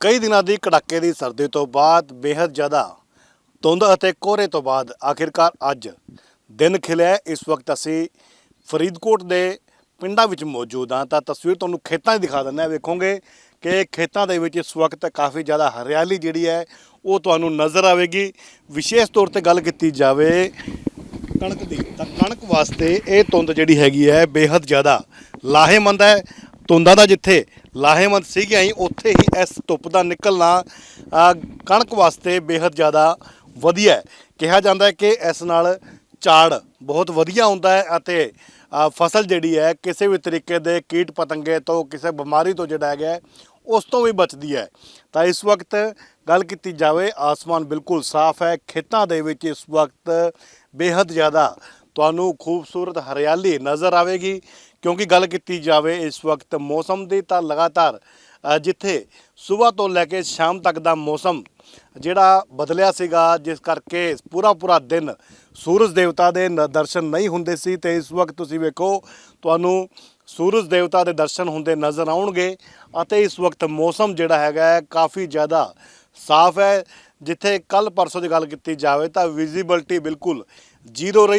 ਕਈ ਦਿਨਾਂ ਦੀ ਕੜਾਕੇ ਦੀ ਸਰਦੀ ਤੋਂ ਬਾਅਦ ਬੇहद ਜ਼ਿਆਦਾ ਧੁੰਦ ਅਤੇ ਕੋਹਰੇ ਤੋਂ ਬਾਅਦ ਆਖਿਰਕਾਰ ਅੱਜ ਦਿਨ ਖਿਲਿਆ ਇਸ ਵਕਤ ਅਸੀਂ ਫਰੀਦਕੋਟ ਦੇ ਪਿੰਡਾਂ ਵਿੱਚ ਮੌਜੂਦ ਹਾਂ। ਤਾਂ ਤਸਵੀਰ ਤੁਹਾਨੂੰ ਖੇਤਾਂ ਦੀ ਦਿਖਾ ਦਿੰਦਾ ਵੇਖੋਗੇ ਕਿ ਖੇਤਾਂ ਦੇ ਵਿੱਚ ਇਸ ਵਕਤ ਕਾਫੀ ਜ਼ਿਆਦਾ ਹਰਿਆਲੀ ਜਿਹੜੀ ਹੈ, ਉਹ ਤੁਹਾਨੂੰ ਨਜ਼ਰ ਆਵੇਗੀ। ਵਿਸ਼ੇਸ਼ ਤੌਰ ਤੇ ਗੱਲ ਕੀਤੀ ਜਾਵੇ ਕਣਕ ਦੀ, ਤਾਂ ਕਣਕ ਵਾਸਤੇ ਇਹ ਧੁੰਦ ਜਿਹੜੀ ਹੈਗੀ ਹੈ ਬੇहद ਜ਼ਿਆਦਾ ਲਾਹੇਮੰਦ ਹੈ। ਧੁੰਦਾਂ ਦਾ ਜਿੱਥੇ ਲਾਹੇਵੰਦ ਸੀਗੇ ਆਈ ਉੱਥੇ ਹੀ ਇਸ ਧੁੱਪ ਦਾ ਨਿਕਲਣਾ ਕਣਕ ਵਾਸਤੇ ਬੇहद ਜ਼ਿਆਦਾ ਵਧੀਆ ਹੈ। ਕਿਹਾ ਜਾਂਦਾ ਹੈ ਕਿ ਇਸ ਨਾਲ ਝਾੜ ਬਹੁਤ ਵਧੀਆ ਹੁੰਦਾ ਹੈ ਅਤੇ ਫਸਲ ਜਿਹੜੀ ਹੈ ਕਿਸੇ ਵੀ ਤਰੀਕੇ ਦੇ ਕੀਟ ਪਤੰਗੇ ਤੋਂ, ਕਿਸੇ ਬਿਮਾਰੀ ਤੋਂ ਜਿਹੜਾ ਹੈਗਾ ਉਸ ਤੋਂ ਵੀ ਬਚਦੀ ਹੈ। ਤਾਂ ਇਸ ਵਕਤ ਗੱਲ ਕੀਤੀ ਜਾਵੇ, ਆਸਮਾਨ ਬਿਲਕੁਲ ਸਾਫ਼ ਹੈ, ਖੇਤਾਂ ਦੇ ਵਿੱਚ ਇਸ ਵਕਤ ਬੇहद ਜ਼ਿਆਦਾ ਤੁਹਾਨੂੰ ਖੂਬਸੂਰਤ ਹਰਿਆਲੀ ਨਜ਼ਰ ਆਵੇਗੀ। ਕਿਉਂਕਿ ਗੱਲ ਕੀਤੀ ਜਾਵੇ ਇਸ ਵਕਤ ਮੌਸਮ ਦੀ ਤਾਂ ਲਗਾਤਾਰ ਜਿੱਥੇ ਸਵੇਰ ਤੋਂ ਲੈ ਕੇ ਸ਼ਾਮ ਤੱਕ ਦਾ ਮੌਸਮ ਜਿਹੜਾ ਬਦਲਿਆ ਸੀਗਾ, ਜਿਸ ਕਰਕੇ ਪੂਰਾ ਪੂਰਾ ਦਿਨ ਸੂਰਜ ਦੇਵਤਾ ਦੇ ਨ- ਦਰਸ਼ਨ ਨਹੀਂ ਹੁੰਦੇ ਸੀ ਤੇ ਇਸ ਵਕਤ ਤੁਸੀਂ ਵੇਖੋ, ਤੁਹਾਨੂੰ ਸੂਰਜ ਦੇਵਤਾ ਦੇ ਦਰਸ਼ਨ ਹੁੰਦੇ ਨਜ਼ਰ ਆਉਣਗੇ ਅਤੇ ਇਸ ਵਕਤ ਮੌਸਮ ਜਿਹੜਾ ਹੈਗਾ ਕਾਫੀ ਜ਼ਿਆਦਾ ਸਾਫ਼ ਹੈ। ਜਿੱਥੇ ਕੱਲ ਪਰਸੋਂ ਦੀ ਗੱਲ ਕੀਤੀ ਜਾਵੇ ਤਾਂ ਵਿਜ਼ਿਬਿਲਟੀ ਬਿਲਕੁਲ ਜ਼ੀਰੋ ਰਹੀ